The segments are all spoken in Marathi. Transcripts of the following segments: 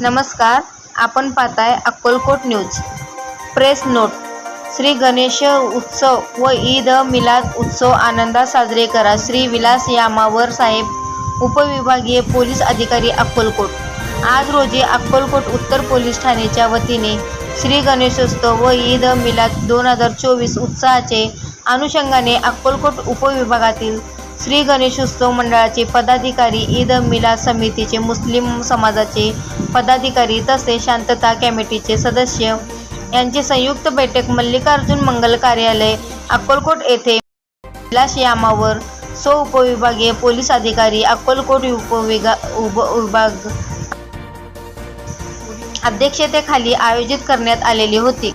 नमस्कार आपण पाहताय Akkalkot news. Press note Shri Ganesh Utsav व ईद मिलाद उत्सव आनंदात साजरे करा. श्री विलास यामावर साहेब उपविभागीय पोलीस अधिकारी अक्कलकोट. आज रोजी अक्कलकोट उत्तर पोलीस ठाण्याच्या वतीने श्री गणेशोत्सव व ईद मिलाद दोन हजार चोवीस उत्साहाचे अनुषंगाने अक्कलकोट उपविभागातील श्री गणेशोत्सव मंडळाचे पदाधिकारी ईद मिलाद समितीचे मुस्लिम समाजाचे पदाधिकारी तसेच शांतता कमिटीचे सदस्य. यांची संयुक्त बैठक मल्लिकार्जुन मंगल कार्यालय अक्कलकोट येथे. विलास यामावर सो उपविभागीय पोलीस अधिकारी अक्कलकोट उपविगा उप विभाग अध्यक्षतेखाली आयोजित करण्यात आलेली होती.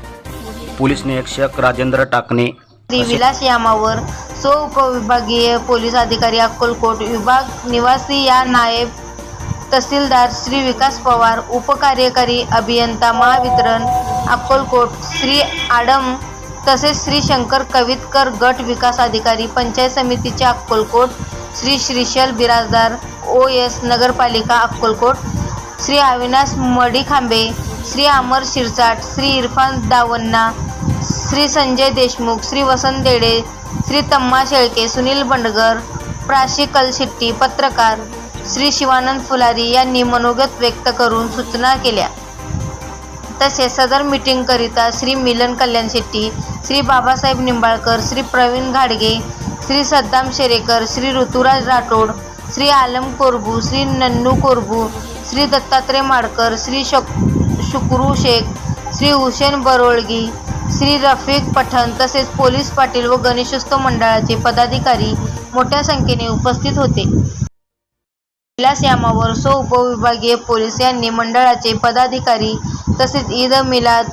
पोलीस निरीक्षक राजेंद्र टाकणे श्री विलास यामावर सो उपविभागीय पोलीस अधिकारी अक्कलकोट विभाग निवासी या नायब तहसीलदार श्री विकास पवार उपकार्यकारी अभियंता महावितरण अक्कलकोट श्री आडम तसेच श्री शंकर कवितकर गट विकास अधिकारी पंचायत समितीचे अक्कलकोट श्री श्रीशल बिराजदार ओ एस नगरपालिका अक्कलकोट श्री अविनाश मडीखांबे श्री अमर शिरसाट श्री इरफान दावन्ना श्री संजय देशमुख श्री वसंत देडे श्री तम्मा शेळके सुनील बंडगर प्राशी कलशिट्टी पत्रकार श्री शिवानंद फुलारी यांनी मनोगत व्यक्त करून सूचना केल्या. तसेच सदर मीटिंगकरिता श्री मिलन कल्याण शेट्टी श्री बाबासाहेब निंबाळकर श्री प्रवीण घाडगे श्री सद्दाम शेरेकर श्री ऋतुराज राठोड श्री आलम कोरबू श्री नन्नू कोरबू श्री दत्तात्रय माडकर श्री शक शुक्रू शेख श्री हुसेन बरोळगी श्री रफिक पठण तसेच पोलीस पाटील व गणेशोत्सव मंडळाचे पदाधिकारी मोठ्या संख्येने उपस्थित होते. विलास यामावर सो उपविभागीय पोलीस यांनी मंडळाचे पदाधिकारी तसेच ईद मिलाद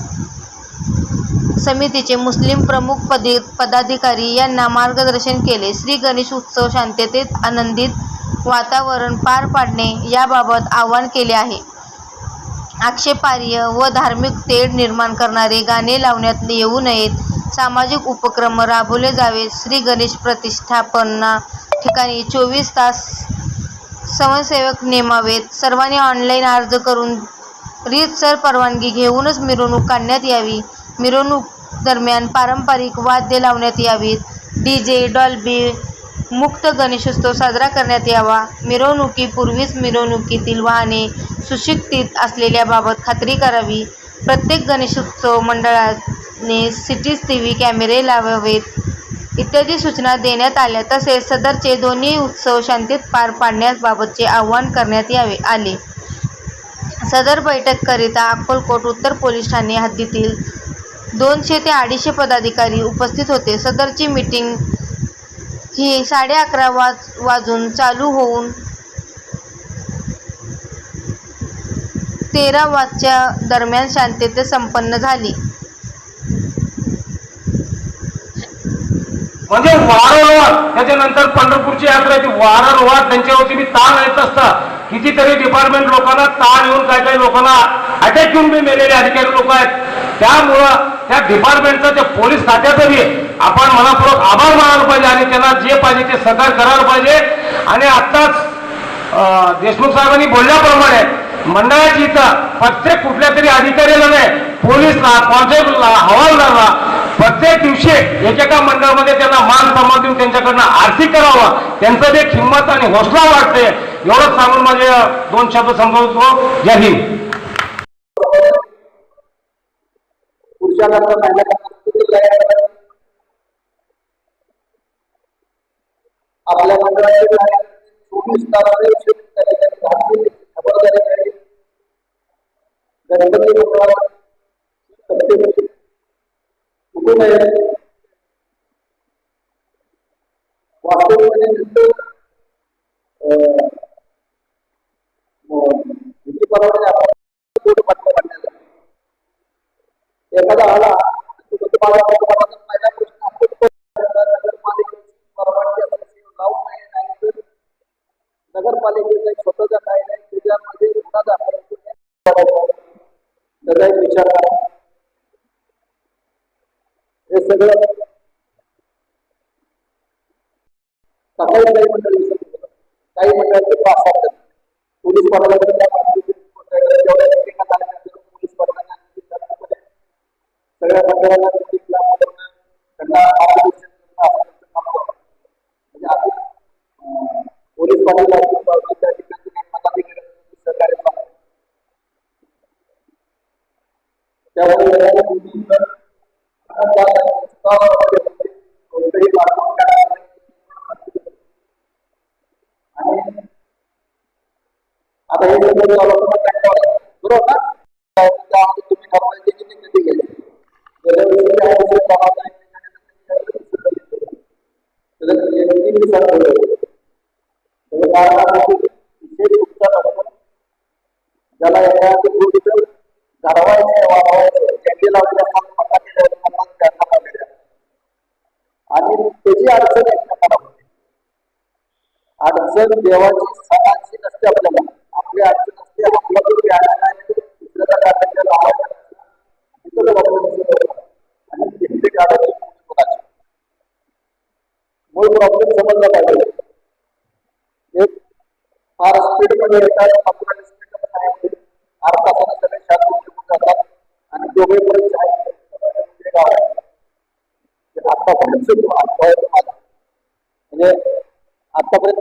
समितीचे मुस्लिम प्रमुख पदे पदाधिकारी यांना मार्गदर्शन केले. श्री गणेश उत्सव शांततेत आनंदित वातावरण पार पाडणे याबाबत आवाहन केले आहे. आक्षेपार्ह व धार्मिक तेढ निर्माण करणारे गाणे लावण्यात येऊ नयेत. सामाजिक उपक्रम राबवले जावेत. श्री गणेश प्रतिष्ठापना ठिकाणी चोवीस तास स्वयंसेवक नेमावेत. सर्वांनी ऑनलाईन अर्ज करून रीतसर परवानगी घेऊनच मिरवणूक काढण्यात यावी. मिरवणूक दरम्यान पारंपरिक वाद्य लावण्यात यावीत. डी जे डॉल्बी मुक्त गणेशोत्सव साजरा करण्यात यावा. मिरवणुकीपूर्वीच मिरवणुकीतील वाहने सुशिक्षित असलेल्याबाबत खात्री करावी. प्रत्येक गणेशोत्सव मंडळाने सिटी टी व्ही कॅमेरे लावावेत इत्यादी सूचना देण्यात आल्या. तसेच सदरचे दोन्ही उत्सव शांतीत पार पाडण्याबाबतचे आवाहन करण्यात यावे आले. सदर बैठकीकरिता अक्कलकोट उत्तर पोलीस ठाणे हद्दीतील दोनशे ते अडीचशे पदाधिकारी उपस्थित होते. सदरची मीटिंग ही साडे अकरा वाज वाजून चालू होऊन तेरा वाजच्या दरम्यान शांततेत संपन्न झाली. म्हणजे वारंवार त्याच्यानंतर पंढरपूरची यात्रा ती वारंवार त्यांच्यावरती मी ताण येत असता. कितीतरी डिपार्टमेंट लोकांना ताण येऊन काय काही लोकांना अटॅक येऊन बी मेलेले अधिकारी लोक आहेत. त्यामुळं त्या डिपार्टमेंटचं त्या पोलीस खात्याचं आपण मनापूर्वक आभार मानायला पाहिजे आणि त्यांना जे पाहिजे ते सहकार करायला पाहिजे. आणि आत्ताच देशमुख साहेबांनी बोलल्याप्रमाणे मंडळाची इथं प्रत्येक कुठल्या तरी अधिकाऱ्याला नाही पोलीसला कॉन्स्टेबलला हवालदारला प्रत्येक दिवशी एकेका मंडळामध्ये त्यांना मान सन्मान देऊन त्यांच्याकडनं आर्थिक करावं. त्यांचं जे किंमत आणि हौसला वाटते एवढंच सांगून माझे दोन शब्द संपवतो. जय हिंद. पुढच्या आपल्या मंडळाचे चोवीस खबरदारी घ्यावी गणपती चुकू नये आपण एखादा आला तो तुम्हाला तुम्हाला पहिला प्रश्न आपण नगरपालिकेची परवानगी असल्याची लावून नाही नाही तर नगरपालिकेचा एक स्वतःचा काय नाही त्याच्यामध्ये गुन्हा दाखल होतो. त्याचा एक विचार करा हे सगळं सकाळी काही मंडळी विसरत होतात. काही मंडळाचे पास पोलीस पाटलांच्या देण्यात आल्यानंतर पोलीस पथकाने आणि त्याचप्रमाणे सगळ्या मंडळांना त्यांना मार्गदर्शन करणं असं त्यांचं काम म्हणजे पोलीस पाटील असतील, बाकी त्या ठिकाणचे काही पदाधिकारी असतील, सहकार्य चालू आहे. त्यामुळे या गोष्टींवर आपण त्या स्वतःमध्ये कोणतंही मार्ग काढणार नाही. आणि आता हे सगळं चालू असताना कंटाळा आहे. बरोबर ना त्यामध्ये तुम्ही ठरवायचे की ते कधी घ्यायचे गेल्या वर्षी त्या वर्षी प्रमाण आहे, त्याच्यात एक तीन दिवसात ठरवलं होतं. त्याचं कारण असं की विषय तुमचा नसतो. ज्याला एखाद्या गोष्टीचं घडवायचं वाढवायचं कॅन्डी लावलेले असतात फटाके लावलेले असतात त्यांना लावलेले असतात आणि त्याची अडचण एकमेकांना होते अडचण देवाची सणाची नसते आपल्याला आपली अडचण असते आपला जो व्यायाम आहे दुसऱ्याचा कार्याच्या लावायचा तिथं आणि काढायची कोणाची? मूळ प्रॉब्लेम समजला पाहिजे. एक फार स्पीडमध्ये येतात आपल्याला स्पीडमध्ये अर्धा तासाने सगळे शांत निघून जातात आणि दोघे पर्यंत आहे. आहे. आतापर्यंत सुद्धा अनुभव आहे तुम्हाला म्हणजे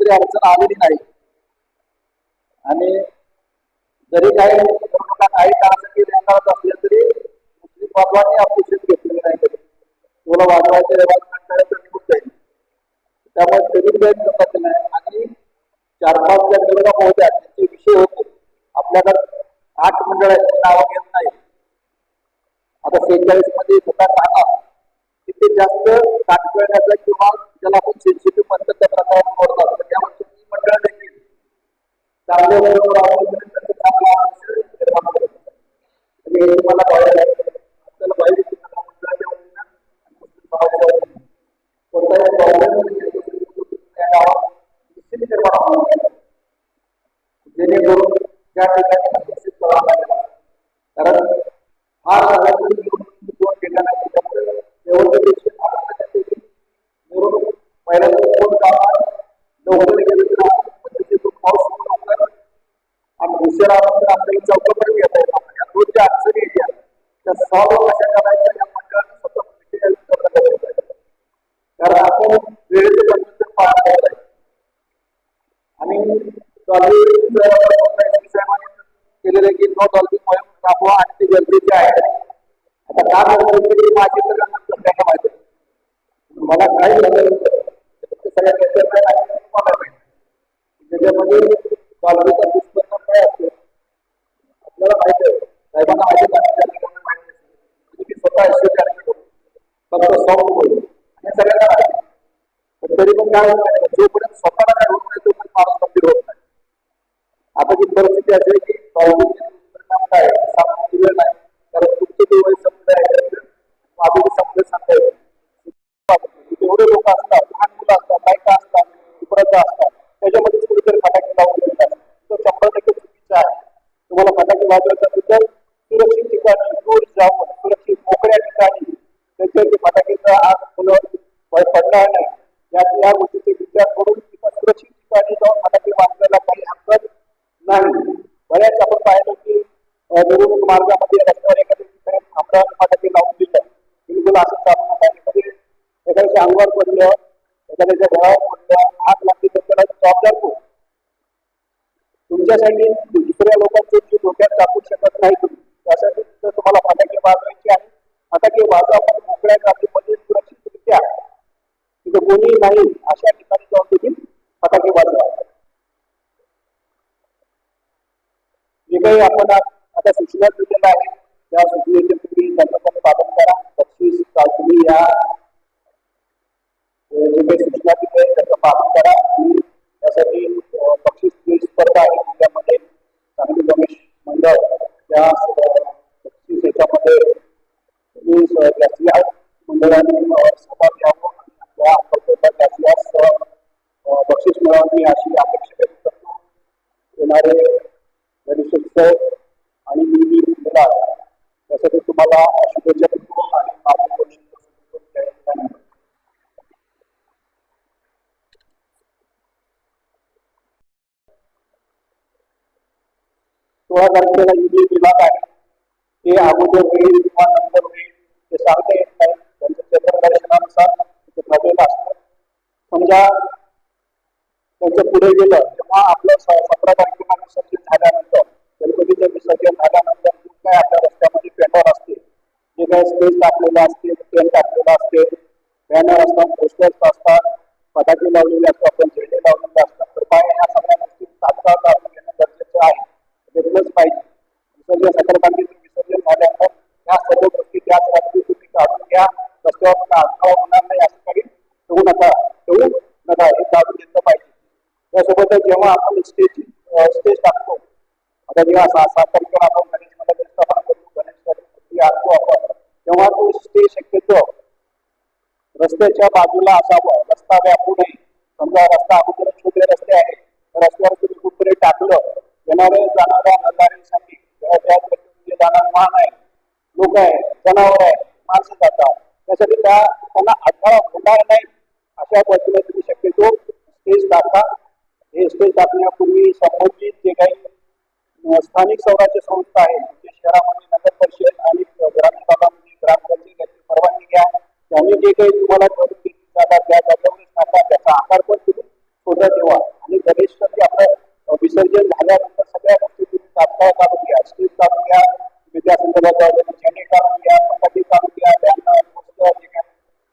आतापर्यंत अडचण आलेली नाही. आणि जरी काही निवडणुका काही काळासाठी करत असले तरी मुस्लिम बाबांनी अपेक्षित घेतलेली नाही तुला वाजवायचे रेवाज कंटाळ्याचं निघून जाईल त्यामुळे तरी प्रयत्न करतात नाही. आणि चार पाच ज्या निवडणुका होत्या त्यांचे विषय होते. आपल्याकडे आठ मंडळ आहेत त्यांची नावं घेत नाही आता सेहेचाळीसमध्ये स्वतः राहणार तिथे जास्त ताटकळण्याचा किंवा ज्याला आपण सेन्सिटिव्ह म्हणतात त्या प्रकारात मोडतात तर त्यामध्ये ती मंडळ देखील चांगले त्यांचं निर्माण करत म्हणजे हे तुम्हाला आपल्याला पाहिजे की मंडळाच्या वतीनं आणि मुस्लिम समाजाच्या वतीनं कोणताही प्रॉब्लेम त्या गावात निश्चित निर्माण होणार नाही. जेणेकरून त्या ठिकाणी हस्तक्षेप करावा लागेल. कारण हा सगळ्यातून निवडणूक दोन ठिकाणी आहे. त्यामुळे निवडणुकीची आपल्यासाठी निवडणूक पहिल्यांदा कोण कामात लवकर गेलं पाऊस आणि दुसऱ्या आपल्याला चौकापर्यंत घेता येतं या दोन ज्या अडचणी त्या सॉल्व कशा करायच्या या मंडळाने स्वतः कारण आपण वेळेचे बंधन पाळत आहे आणि केलेलं की नो आणि ते गरजेचे आहे आता का गरजेचे माझी तर नंतर माहिती. मला काही झालं ते त्याच्यामध्ये दुष्परिणाम काय असतो आपल्याला माहिती आहे साहेबांना माहिती आहे म्हणजे स्वतः फक्त सॉफ्ट बोल सगळ्यांना माहिती पण तरी पण काय होत जोपर्यंत स्वतःला काय होत नाही तोपर्यंत माणूस गंभीर होत नाही. आता जी परिस्थिती अशी की पावसाचे दुष्परिणाम काय आहे? सांगण्याची वेळ नाही. कारण तुमचं ते वय समुदाय आहे. माझं ते सांगता येईल जेवढे लोक असतात लहान मुलं असतात बायका असतात उपलब्ध असतात त्याच्यामध्येच कुठेतरी फटाके लावून देतात तो शंभर टक्के चुकीचा आहे. तुम्हाला फटाके वाजवायचं असेल तर सुरक्षित ठिकाणी दूर जाऊन सुरक्षित मोकळ्या ठिकाणी त्याच्यावरती फटाकेचा आग मुलं पडणार नाही. या या गोष्टीचा विचार करून किंवा सुरक्षित ठिकाणी जाऊन फटाके वाजवायला काही हरकत नाही. बऱ्याच आपण पाहिलं की निवडणूक मार्गामध्ये एखाद्याच्या अंगावर पडलं एखाद्याच्या घरावर पडलं आग लागली तर त्याला जबाबदार कोण तुमच्यासाठी दुसऱ्या लोकांचे जीव डोक्यात टाकू शकत नाही तुम्ही त्यासाठी जर तुम्हाला फटाके वाजवायचे आहे फटाके वाजवा पण मोकळ्या जागेमध्ये सुरक्षितरित्या तिथं कोणी नाही अशा ठिकाणी जाऊन तुम्ही फटाके वाजवा जे काही आपण आ- आता सूचना दिलेल्या आहेत त्या सूचनेचे तुम्ही त्यांच्याकडे पालन करा बक्षीस चाचणी या अ, सूचना दिल्या त्याचं पालन करा आणि त्यासाठी बक्षीस जी स्पर्धा आहे त्यामध्ये चांगली गणेश मंडळ त्या अ, बक्षीस याच्यामध्ये तुम्ही स- जास्तीत मंडळाने अ, सहभाग घ्यावं आणि आपल्या प्रकल्पात जास्तीत बक्षीस मिळावी अशी अपेक्षा व्यक्त करतो येणारे गणेशोत्सव आणि मी मुला त्यासाठी तुम्हाला शुभेच्छा देतो आणि मार्गदर्शन त्या ठिकाणी सोळा तारखेला ईडी विभाग आहे ते अगोदर होईल किंवा नंतर होईल ते सांगता येत नाही त्यांच्या क्षेत्रदर्शनानुसार ते ठरलेलं असतं समजा त्यांचं पुढे गेलं तेव्हा आपलं स- सतरा तारखेला विसर्जन झाल्यानंतर गणपतीचं विसर्जन झाल्यानंतर जे काय आपल्या रस्त्यामध्ये पेपर असते जे काय स्टेज टाकलेलं असते पेन टाकलेलं असते बॅनर असतात पोस्टर्स असतात फटाके लावलेले असतात आपण झेंडे लावलेले असतात. तर काय ह्या सगळ्या गोष्टी तात्काळ काढून घेणं गरजेचं आहे. घेतलंच पाहिजे. विसर्जन सतरा तारखेचं विसर्जन झाल्यानंतर ह्या सर्व गोष्टी त्याच रात्री तुम्ही काढून घ्या. रस्त्यावर अडथळा होणार नाही असं काही ठेवू नका. ठेवू नका. हे काढून घेतलं पाहिजे. त्यासोबतच जेव्हा आपण स्टेज स्टेज टाकतो आता जेव्हा सहा आपण गणेश मंडळ स्थापना गणेश आणतो आपण तेव्हा तो स्टेज शक्यतो रस्त्याच्या बाजूला असावं. रस्ता व्यापू नये. समजा रस्ता अगोदर छोटे रस्ते आहेत रस्त्यावर तुम्ही कुठेतरी टाकलं येणाऱ्या जाणाऱ्या हजारांसाठी जाणार वाहन आहे लोक आहेत जनावर आहेत माणसं जातात. त्यासाठी त्या त्यांना अडथळा होणार नाही. अशा पद्धतीने तुम्ही शक्यतो स्टेज टाका हे स्टेज टाकण्यापूर्वी संबंधित जे काही स्थानिक स्वराज्य संस्था आहे. म्हणजे शहरामध्ये नगर परिषद आणि ग्रामीण भागामध्ये म्हणजे ग्रामपंचायत याची परवानगी घ्या. त्यांनी जे काही तुम्हाला त्या जागेवर टाका त्याचा आकार पण तुम्ही छोटा ठेवा. आणि गणेशचं आपलं विसर्जन झाल्यानंतर सगळ्या गोष्टी तुम्ही तात्काळ काढून घ्या. स्टेज काढून घ्या. तुम्ही त्या संदर्भात झेंडे काढून घ्या फटाके काढून घ्या त्यांना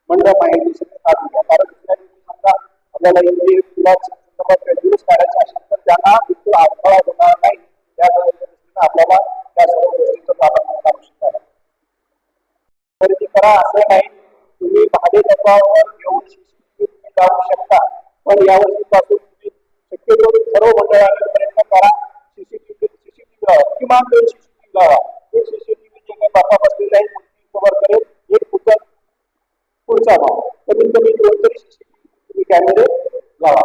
मंडप आहे ते सगळं काढून घ्या. कारण दुसऱ्या दिवशी समजा आपल्याला इथे किंवा संदर्भात काही दिवस काढायचे असेल तर त्यांना बिलकुल अडथळा होणार नाही त्या दृष्टीनं आपल्याला त्या सर्व गोष्टीचं पालन आवश्यक आहे खरेदी करा असं नाही तुम्ही भाडे डब्बावर घेऊन सीसीटीव्ही तुम्ही लावू शकता पण यावर्षीपासून तुम्ही शक्यतो सर्व मंडळाने प्रयत्न करा सीसीटीव्ही सीसीटीव्ही लावा किमान दोन सीसीटीव्ही लावा एक सीसीटीव्ही जे काही बापा बसलेले आहे मूर्ती कव्हर करेल एक पुढचा पुढचा भाग कमीत कमी दोन तरी सीसीटीव्ही तुम्ही कॅमेरे लावा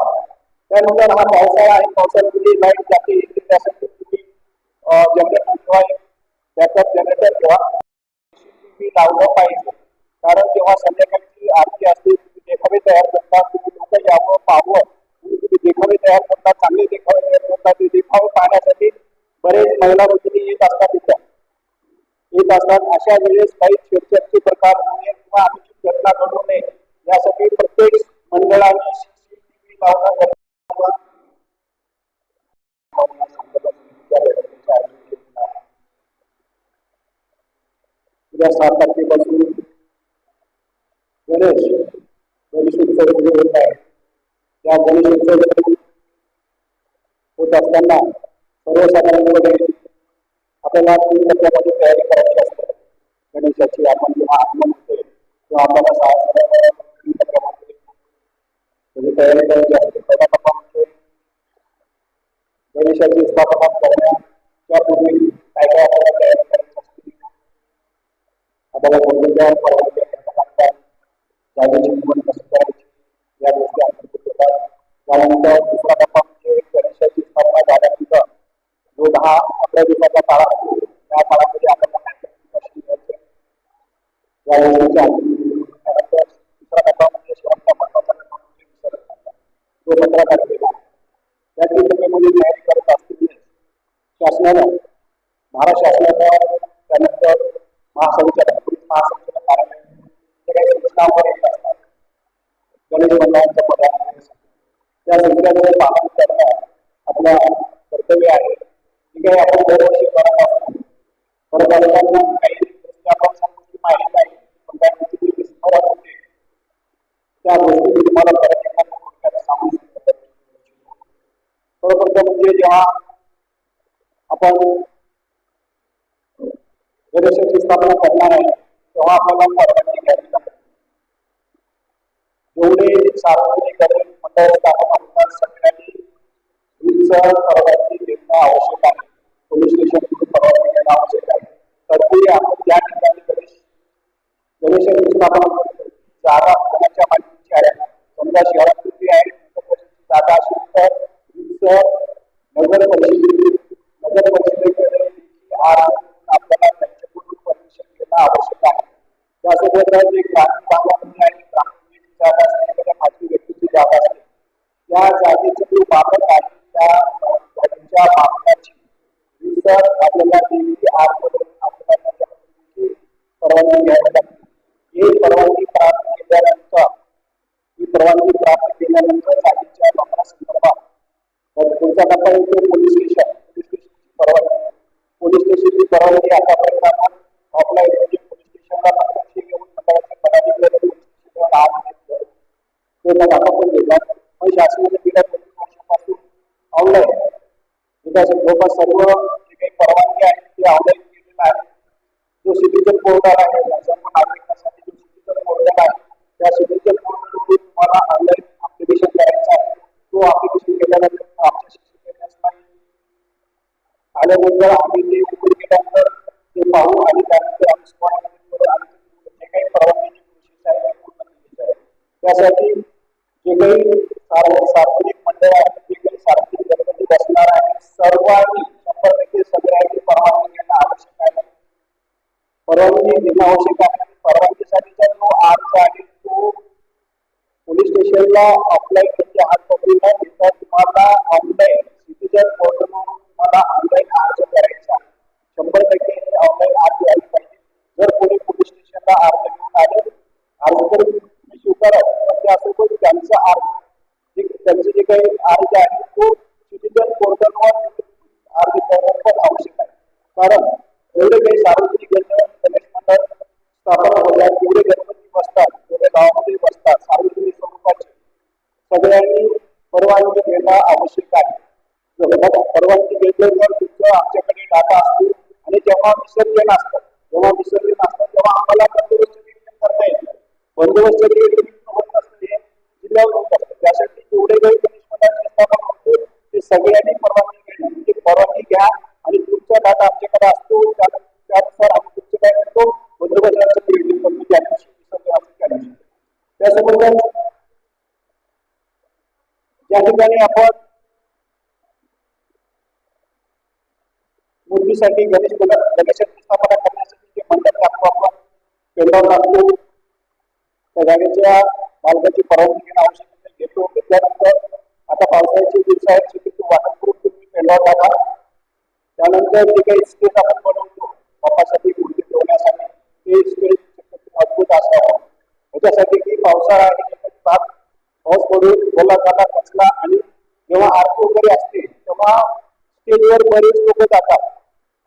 त्यानंतर हा पावसाळा आहे पावसाळ्यामध्ये लाइट जाते येते त्यासाठी तुम्ही जनरेटर ठेवा बॅकअप जनरेटर ठेवा सीसीटीव्ही लावलं पाहिजे कारण जेव्हा संध्याकाळची आरती असते तुम्ही देखावे तयार करता तुम्ही लोक यावं पाहावं म्हणून तुम्ही देखावे तयार करता चांगले देखावे तयार करता ते देखावे पाहण्यासाठी बरेच महिला भगिनी येत असतात तिथं येत असतात अशा वेळेस काही छेडछाडचे प्रकार होऊ नये किंवा अनुचित घटना घडू नये यासाठी प्रत्येक मंडळाने सीसीटीव्ही लावणं उद्या सात तारखेपासून गणेश गणेशोत्सव सुरू होत आहे. या गणेशोत्सव होत असताना सर्वसाधारणपणे आपल्याला तीन टप्प्यामध्ये तयारी करायची असते. गणेशाची आपण जेव्हा आगमन होते तेव्हा आपल्याला सहा तीन टप्प्यामध्ये त्याची तयारी करायची असते पहिला टप्पा म्हणजे गणेशाची स्थापना करण्याच्या पूर्वी काय काय आपल्याला तयारी करायची असते आपल्याला कोणत्या परवानग्या घ्याव्या लागतात जागेची निवड कशी करायची या गोष्टी अंतर्गत होतात त्यानंतर दुसरा टप्पा म्हणजे गणेशाची स्थापना झाल्यानंतर जो दहा अकरा दिवसाचा काळ असतो त्या काळामध्ये आपल्याला तीन टप्प्यामध्ये तयारी करत असतील शासनानं महाराष्ट्र शासनानं त्यानंतर महासंचालक पोलीस महासंचालक कार्यालय जे सूचनावर येत असतात गणेश मंडळांच्या पदाधिकारी त्या सूचनांचं पालन करणं आपलं कर्तव्य आहे जे काही आपण दरवर्षी करत असतो करत असताना काही गोष्टी आपण संपूर्ण माहिती आहे. पण त्या गोष्टीची विस्फोरण होते त्या गोष्टी मी तुम्हाला परत एकदा थोडक्यात सांगू शकतो सर्वप्रथम म्हणजे जेव्हा आपण गणेशाची स्थापना करणार आहे तेव्हा आपल्याला परवानगी घ्यावी लागते जेवढे सार्वजनिक गणेश मंडळ स्थापना होतात सगळ्यांनी वीजचं परवानगी घेणं आवश्यक आहे पोलीस स्टेशन परवानगी घेणं आवश्यक आहे तत्पूर्वी आपण ज्या ठिकाणी गणेश गणेशाची स्थापना जागा कोणाच्या मालकीची आहे समजा शहरात कुठली आहे नगरपरिषदेची जागा असेल तर वीजचं नगर परिषदेची नगर परिषदेकडे आज आपल्याला त्यांच्याकडून परमिशन घेणं आवश्यक आहे त्यासोबतच जे ग्रामीण भागामध्ये आहे ग्रामपंचायतीची जागा असते एखाद्या खाजगी व्यक्तीची जागा असते त्या जागेचा जो मालक आहे त्या अं, जागेच्या मालकाची वीज आपल्याला देवी आर आपल्याला त्याच्या परवानगी प्राप्त केल्यानंतर गाडीच्या वापरासंदर्भात तर पुढचा टप्पा येतो पोलीस स्टेशन पोलीस स्टेशनची परवानगी पोलीस स्टेशनची परवानगी आतापर्यंत आपण ऑफलाईन म्हणजे पोलीस स्टेशनला नकाशे घेऊन मंडळाचे पदाधिकारी पोलीस स्टेशनवर आत घेतलं ते मग आता पण घेतात पण शासनाने गेल्या दोन वर्षापासून ऑनलाईन विकास सर्व जे काही परवानगी आहे ते ऑनलाईन केलेलं आहे. जो सिटीजन पोर्टल आहे सर्व नागरिकांसाठी जो सिटीजन पोर्टल आहे त्या सिटीजन पोर्टलवरून तुम्हाला ऑनलाईन अप्लिकेशन करायचं आहे. तो अप्लिकेशन केल्यानंतर आमच्या नाही. आल्यानंतर आम्ही ते उघड केल्यानंतर ते पाहू आणि त्यानंतर आम्ही स्पॉट जे काही परवानगीची प्रोसेस आहे ती पूर्ण केली आहे त्यासाठी जे काही सार्वजनिक मंडळ आहे जे काही सार्वजनिक बसणार आहे. सर्वांनी शंभर टक्के सगळ्यांनी परवानगी घेणं आवश्यक आहे. परवानगी घेणं आवश्यक आहे. परवानगीसाठी जर तो अर्ज आहे तो पोलीस स्टेशनला अप्लाय म्हणजे हात पकडून न घेता तुम्हाला ऑनलाईन सिटीजन पोर्टलवरून तुम्हाला ऑनलाईन अर्ज करायचा शंभर टक्के ऑनलाईन अर्ज यायला पाहिजे. जर कोणी पोलीस स्टेशनला अर्ज घेऊन आले अर्ज तर तुम्ही म्हणजे असं त्यासोबत त्यांचा अर्ज त्यांचे जे काही अर्ज आहे तो सिटीजन पोर्टलवर अर्ज करणं पण आवश्यक आहे कारण एवढे काही सार्वजनिक गणेश मंडळ स्थापन होतात एवढे गणपती बसतात एवढे गावामध्ये बसतात सार्वजनिक स्वरूपाचे सगळ्यांनी परवानगी घेणं आवश्यक आहे. बघा, परवानगी घेतल्यावर तुमचं आमच्याकडे डाटा असतो. आणि जेव्हा विसर्जन असतं जेव्हा विसर्जन असतं तेव्हा आम्हाला बंदोबस्त नियोजन करता येतं बंदोबस्त नियोजन होत नसतं जिल्ह्यावर होत असतं. त्यासाठी एवढे काही गणेश मंडळाची स्थापना ते सगळ्यांनी परवानगी घेणं परवानगी घ्या आणि तुमचा डाटा आमच्याकडे असतो. त्यानुसार आम्ही तुमचं काय करतो? बंदोबस्ताचं नियोजन त्यासोबतच या ठिकाणी आपण मूर्तीसाठी गणेश गणेशाची स्थापना करण्यासाठी जे मंडळ टाकतो आपण पेंडॉल टाकतो त्या जागेच्या मालकाची परवानगी घेणं आवश्यक घेतो. घेतल्यानंतर आता पावसाळ्याचे दिवस आहेत शक्यतो वाटप तुम्ही पेंडॉल टाका त्यानंतर जे काही स्टेज आपण बनवतो बाप्पासाठी गुडघे ठेवण्यासाठी ते स्टेज शक्यतो मजबूत असावं त्याच्यासाठी की पावसाळा आणि त्याच्यात पाऊस पडून ओला जाता कचला आणि जेव्हा आरती वगैरे असते तेव्हा स्टेजवर बरेच लोक जातात.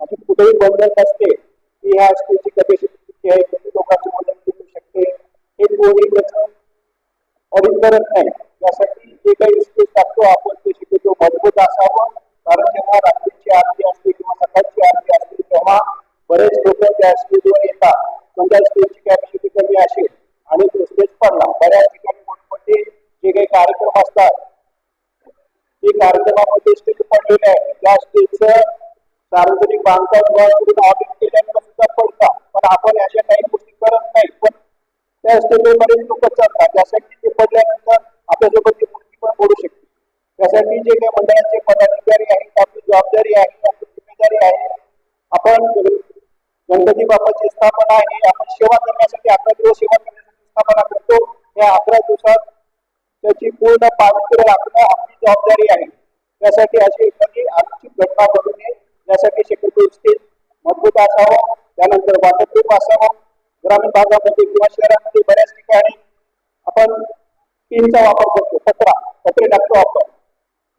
अशी कुठेही बंधन असते की ह्या स्टेजची कॅपॅसिटी किती आहे किती लोकांची मदत करू शकते हे कोणी त्याचं ऑडिट करत नाही. यासाठी जे काही स्टेज टाकतो आपण ते शक्यतो मजबूत असावं. कारण जेव्हा रात्रीची आरती असते किंवा सकाळची आरती असते तेव्हा बरेच लोक त्या स्टेजवर येतात. समजा स्टेजची कॅपॅसिटी कमी असेल आणि तो स्टेज पडला बऱ्याच ठिकाणी मोठमोठे जे काही कार्यक्रम असतात ते कार्यक्रमामध्ये स्टेज पडलेले आहे त्या स्टेजचं सार्वजनिक बांधकाम विभागाकडून ऑडिट केल्यानंतर सुद्धा पडतात. पण आपण अशा काही गोष्टी करत नाही. पण त्या स्टेजवर बरेच त्यासाठी अशी एखादी आर्थिक घटना घडू नये यासाठी शक्यतो स्टेज मजबूत असावं. त्यानंतर वाटप असावं. ग्रामीण भागामध्ये किंवा शहरामध्ये बऱ्याच ठिकाणी आपण टीमचा वापर करतो. पत्रा पत्रे टाकतो आपण.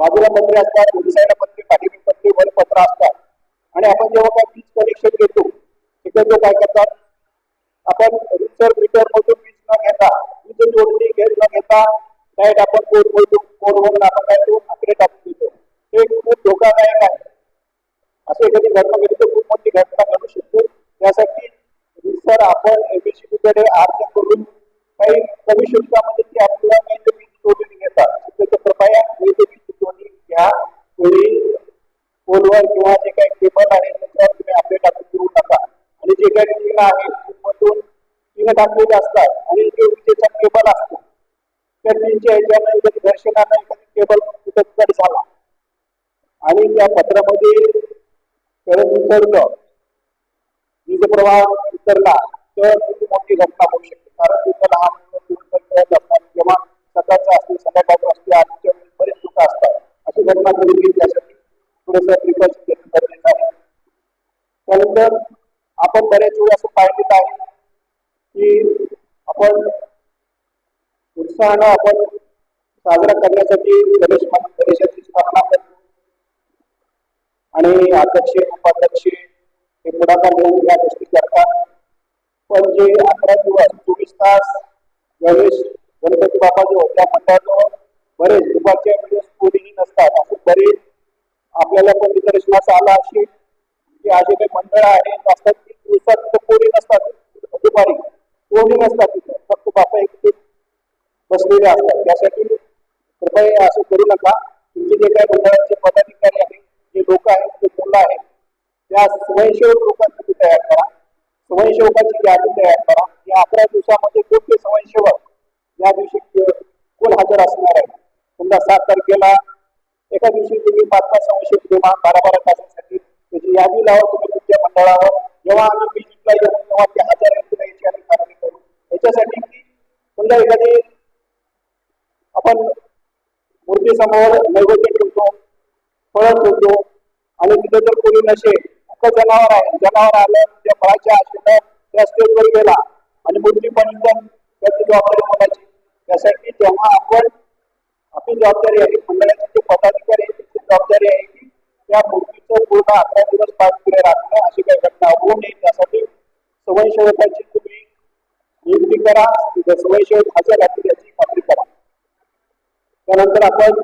बाजूला पत्रे असतात दोन्ही साईडला पत्रे पाठीमागे पत्रे वर पत्र असतात. आणि आपण जेव्हा काय वीज कनेक्शन घेतो तिकडे काय करतात? आपण रिसर मीटर मधून वीज न घेता वीज जोडणी घेत न घेता लाइट आपण कोड बोलतो कोडवरून आपण काय तो आकडे टाकून देतो हे खूप धोकादायक आहे. असे एखादी घटना घडली तर खूप मोठी घटना घडू शकते. त्यासाठी सर आपण एबीसीबी अर्ज करून काही कमी शुल्कामध्ये ती आपल्याला काही ते वीज जोडणी घेतात. त्याचं कृपया वेळ वीज जोडणी घ्या. कोणी फोनवर किंवा जे काही केबल आहे त्याच्यावर तुम्ही आपले टाकून देऊ नका. आणि जे काही टीम आहे टीममधून टीम टाकलेले असतात आणि जे विजेचा केबल असतो. त्यांच्या टीनच्या ह्याच्यानं कधी घर्षणानं कधी केबल कुठं झाला. आणि त्या पत्रामध्ये परत उतरलं वीज प्रवाह उतरला तर किती मोठी घटना होऊ शकते. कारण तिथं लहान मुलं असतात जेव्हा सकाळचं असते संध्याकाळचं असते आजच्या बरेच लोक असतात. अशी घटना घडू नये त्यासाठी थोडस प्रिकॉशन घेतलं गरजेचं आहे त्यानंतर आपण बऱ्याच वेळा असं पाहिलेलं आहे की आपण उत्साहानं आपण साजरा करण्यासाठी गणेश गणेशाची स्थापना करतो. आणि अध्यक्ष उपाध्यक्ष हे पुढाकार घेऊन या गोष्टी करतात. पण जे अकरा दिवस चोवीस तास गणेश गणपती बाबा जे होत्या मंडळात बरेच दुपारच्या म्हणजे वेळेस कोणीही नसतात. असे बरेच आपल्याला पण निदर्शनास आलं अशी की असे काही मंडळ आहेत असतात की दिवसात तिथं कोणी नसतात दुपारी कोणी नसतात तिथं फक्त बाप्पा एक बसलेले असतात त्यासाठी कृपया असं करू नका तुमचे जे काही मंडळाचे पदाधिकारी आहेत जे लोक आहेत जे मुलं आहेत त्या स्वयंसेवक लोकांसाठी तयार करा. स्वयंसेवकाची यादी तयार करा. या अकरा दिवसामध्ये कोणते स्वयंसेवक या दिवशी कोण हजर असणार आहे समजा सात तारखेला एका दिवशी तुम्ही पाच पाच स्वयंसेवक जमा बारा बारा तासांसाठी त्याची यादी लावा तुम्ही तुमच्या मंडळावर. जेव्हा आम्ही विजिटला येऊ तेव्हा ते हजर आहेत की नाही याची आम्ही करू याच्यासाठी की समजा एखादी आपण मूर्तीसमोर नैवेद्य तिथे जर जनावर आहे जनावर आलं त्या फळाच्या आशेनं त्या स्टेजवर गेला. आणि मुलगी पण एकदम त्याची जबाबदारी कोणाची त्यासाठी जेव्हा आपण आपली जबाबदारी आहे मंडळाचे जे पदाधिकारी आहे त्यांची जबाबदारी आहे की त्या मुलगीचं पूर्ण अकरा दिवस पाच पुढे राखणं अशी काही घटना होऊ नये. त्यासाठी स्वयंसेवकाची तुम्ही नियुक्ती करा. स्वयंसेवक हजर राहतील याची खात्री करा. त्यानंतर आपण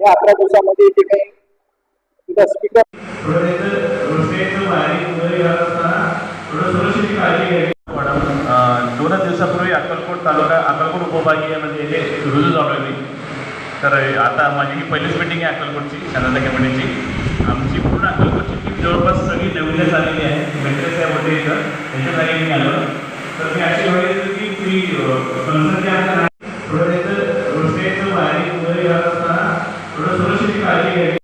या अकरा दिवसामध्ये जे काही दोनच दिवसापूर्वी अक्कलकोट तालुका अक्कलकोट उपविभागीयमध्ये हे रुजू झालो तर आता माझी ही पहिलीच मिटिंग आहे अक्कलकोटची शांतता कमिटीची. आमची पूर्ण अक्कलकोटची टीम जवळपास सगळी नवीनच आलेली आहे. मेट्रेस साहेब होते इथं. त्यांच्या जागी मी आलो. तर मी अशी बघितलं की ती कन्सर्न जे आमचं थोडं त्याचं रोषेचं वायरिंग वगैरे करत असताना थोडं सुरक्षेची काळजी घ्यावी.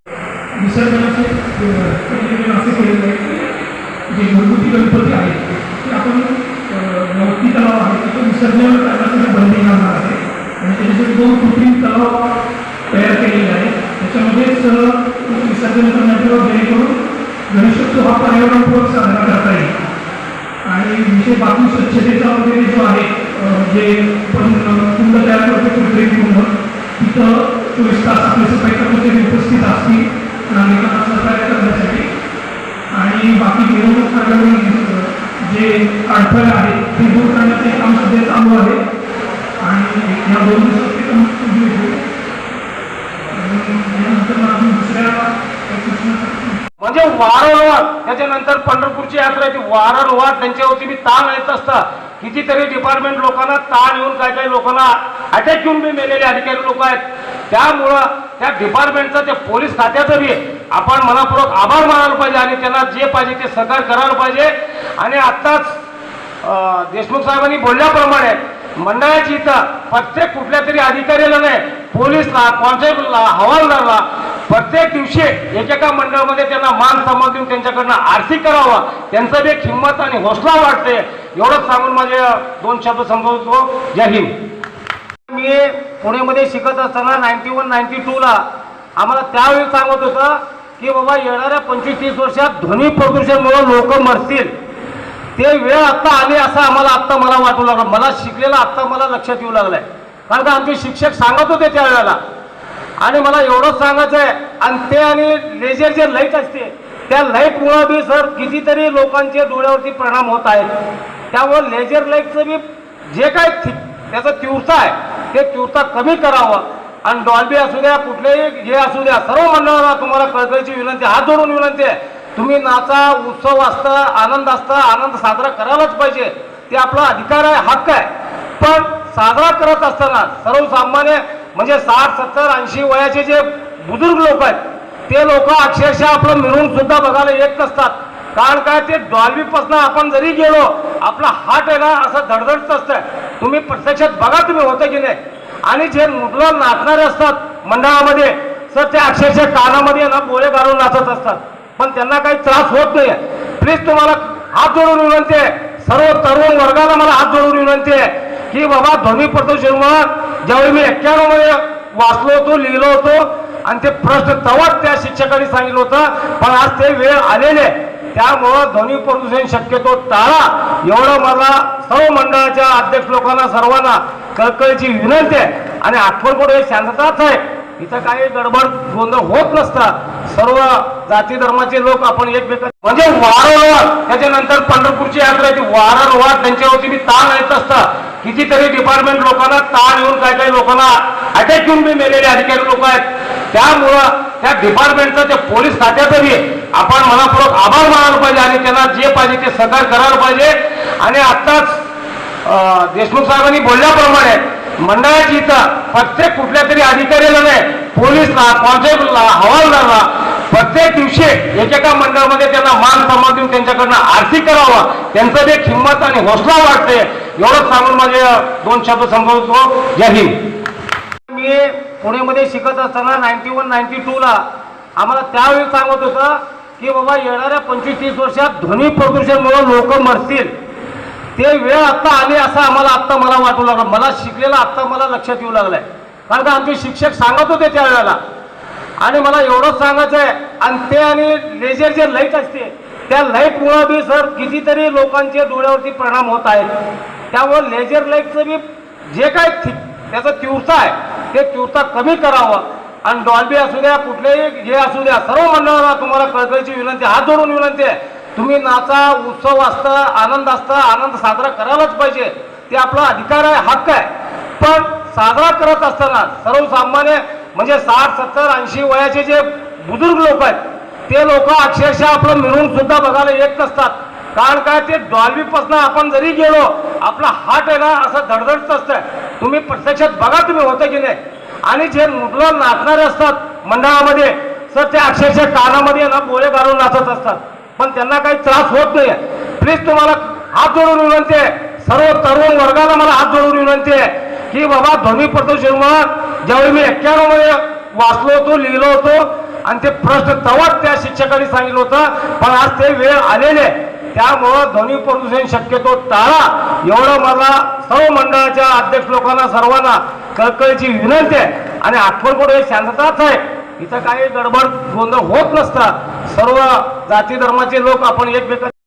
असे केलेलं आहे जे घरगुती गणपती आहेत ते आपण नवती तलाव आहे तिथं विसर्जन करण्यासाठी बंदी घालणार आहे आणि त्याच्यासाठी दोन कृत्रिम तलाव तयार केलेले आहेत त्याच्यामध्येच विसर्जन करण्याचं जेणेकरून गणेशोत्सव हा पर्यावरणपूर्वक साजरा करता येईल आणि विषय बाकी स्वच्छतेचा वगैरे जो आहे जे पण कुंड तयार करतो कृत्रिम कुंड तिथं चोवीस तास आपले सफाई कर्मचारी उपस्थित असतील. नागरिकांना सहकार्य करण्यासाठी. आणि बाकी निवडणूक करण्यामध्ये जे अडथळे आहेत ते दूर करण्याचे काम सध्या चालू आहे. आणि या दोन दिवसात ते काम complete होईल. यानंतर आपण दुसऱ्या म्हणजे वारंवार त्याच्यानंतर पंढरपूरची यात्रा आहे ती वारंवार त्यांच्यावरती मी ताण येत असता. कितीतरी डिपार्टमेंट लोकांना ताण येऊन काय काही लोकांना अटॅक येऊन बी मेलेले अधिकारी लोक आहेत. त्यामुळं त्या डिपार्टमेंटचं ते पोलीस खात्याचं बी आपण मनापूर्वक आभार मानायला पाहिजे आणि त्यांना जे पाहिजे ते सहकार्य करायला पाहिजे. आणि आत्ताच देशमुख साहेबांनी बोलल्याप्रमाणे मंडळाची इथं प्रत्येक कुठल्या तरी अधिकाऱ्याला नाही पोलीसला कॉन्स्टेबलला हवालदारला प्रत्येक दिवशी एकेका मंडळामध्ये त्यांना मान सन्मान देऊन त्यांच्याकडनं आर्थिक करावं. त्यांचं जे एक हिंमत आणि हौसला वाटते एवढंच सांगून माझे दोन शब्द समजवतो जय हिंद. मी पुणेमध्ये शिकत असताना नाईन्टी वन नाईन्टी टूला आम्हाला त्यावेळी सांगत होतं की बाबा येणाऱ्या पंचवीस तीस वर्षात ध्वनी प्रदूषणमुळे लोक मरतील. ते वेळ आत्ता आली असं आम्हाला आत्ता मला वाटू लागलं. मला शिकलेलं आत्ता मला लक्षात येऊ लागलंय. कारण का आमचे शिक्षक सांगत होते त्यावेळेला आणि मला एवढंच सांगायचं आहे आणि ते आणि लेजर जे लाइट असते त्या लाईटमुळं बी सर कितीतरी लोकांचे डोळ्यावरती परिणाम होत आहेत. त्यामुळे लेजर लाईटचं बी जे काय त्याचं तीव्रता आहे. ते तीव्रता कमी करावं. आणि डॉल्बी असू द्या कुठलेही हे असू द्या सर्व मंडळाला तुम्हाला कळकळीची विनंती हात जोडून विनंती आहे. तुम्ही नाचा उत्सव असता आनंद असता आनंद साजरा करायलाच पाहिजे. ते आपला अधिकार आहे हक्क आहे. पण साजरा करत असताना सर्वसामान्य म्हणजे साठ सत्तर ऐंशी वयाचे जे बुजुर्ग लोक आहेत ते लोक अक्षरशः आपलं मिळून सुद्धा बघायला येत नसतात. कारण काय? ते डॉल्बीपासून आपण जरी गेलो आपला हार्ट आहे ना असं धडधडत असतं तुम्ही प्रत्यक्षात बघा तुम्ही होतं की नाही. आणि जे मुलं नाचणारे असतात मंडळामध्ये सर ते अक्षरशः कानामध्ये ना गोळे घालून नाचत असतात. पण त्यांना काही त्रास होत नाही प्लीज तुम्हाला हात जोडून विनंती आहे. सर्व तरुण वर्गाला मला हात जोडून विनंती आहे की बाबा ध्वनी प्रदूषणामुळे ज्यावेळी मी एक्क्याण्णवमध्ये वाचलो होतो लिहिलो होतो आणि ते प्रश्न तवाच त्या शिक्षकांनी सांगितलं होतं पण आज ते वेळ आलेले आहे. त्यामुळं ध्वनी प्रदूषण शक्यतो टाळा. एवढं मला सर्व मंडळाच्या अध्यक्ष लोकांना सर्वांना कळकळीची विनंती आहे. आणि अक्कलकोट हे शांतताच आहे. इथं काही गडबड गोंधळ होत नसता. सर्व जाती धर्माचे लोक आपण एकमेकात म्हणजे वारंवार. त्याच्यानंतर पंढरपूरची यात्रा ती वारंवार त्यांच्यावरती मी ताण येत असता. कितीतरी डिपार्टमेंट लोकांना ताण येऊन काही काही लोकांना अटॅक घेऊन मी मेलेले अधिकारी लोक आहेत. त्यामुळं त्या डिपार्टमेंटचं त्या पोलीस खात्याचं बी आपण मनापूर्वक आभार मानायला पाहिजे आणि त्यांना जे पाहिजे ते सदर करायला पाहिजे. आणि आत्ताच देशमुख साहेबांनी बोलल्याप्रमाणे मंडळाची इथं प्रत्येक कुठल्या तरी अधिकाऱ्याला नाही पोलीसला कॉन्स्टेबलला हवालदारला प्रत्येक दिवशी एकेका मंडळामध्ये त्यांना मान सन्मान देऊन त्यांच्याकडनं आरती करावं. त्यांचं जे किंमत आणि हौसला वाटते एवढंच सांगून माझे दोन शब्द संपवतो. जय हिंद. मी पुणेमध्ये शिकत असताना नाईन्टी वन नाईन्टी टूला आम्हाला त्यावेळी सांगत होतं की बाबा येणाऱ्या पंचवीस तीस वर्षात ध्वनी प्रदूषणमुळे लोक मरतील. ते वेळ आत्ता आली असं आम्हाला आत्ता मला वाटू लागलं. मला शिकलेलं आत्ता मला लक्षात येऊ लागलंय. कारण का आमचे शिक्षक सांगत होते त्यावेळेला आणि मला एवढंच सांगायचं आहे आणि ते आणि लेजर जे लाइट असते त्या लाईटमुळं बी सर कितीतरी लोकांच्या डोळ्यावरती परिणाम होत आहेत. त्यामुळे लेजर लाईटचं बी जे काय त्याचं तीव्रता आहे ते तीव्रता कमी करावं. आणि डॉल्बी असू द्या कुठलेही हे असू द्या सर्व मंडळाला तुम्हाला कळकळीची विनंती हात जोडून विनंती आहे. तुम्ही नाचा उत्सव असता आनंद असता आनंद साजरा करायलाच पाहिजे. ते आपला अधिकार आहे हक्क आहे. पण साजरा करत असताना सर्वसामान्य म्हणजे साठ सत्तर ऐंशी वयाचे जे बुजुर्ग लोक आहेत ते लोक अक्षरशः आपलं मिळून सुद्धा बघायला येत नसतात. कारण काय? ते डॉल्बीपासून आपण जरी गेलो आपला हार्ट आहे ना असं धडधडत असतं तुम्ही प्रत्यक्षात बघा तुम्ही होतं की नाही. आणि जे मुलं नाचणारे असतात मंडळामध्ये सर ते अक्षरशः कानामध्ये ना गोळे घालून नाचत असतात. पण त्यांना काही त्रास होत नाही प्लीज तुम्हाला हात जोडून विनंती आहे. सर्व तरुण वर्गाला मला हात जोडून विनंती आहे की बाबा ध्वनी प्रदूषणावर ज्यावेळी मी एक्क्याण्णवमध्ये वाचलो होतो लिहिलो होतो आणि ते प्रश्न तवाच त्या शिक्षकांनी सांगितलं होतं पण आज ते वेळ आलेले आहे. त्यामुळं ध्वनी प्रदूषण शक्यतो टाळा. एवढं मला सर्व मंडळाच्या अध्यक्ष लोकांना सर्वांना कळकळीची विनंती आहे. आणि अक्कलकोट हे शांतताच आहे. इथं काही गडबड गोंधळ होत नसता. सर्व जाती धर्माचे लोक आपण एकमेकांना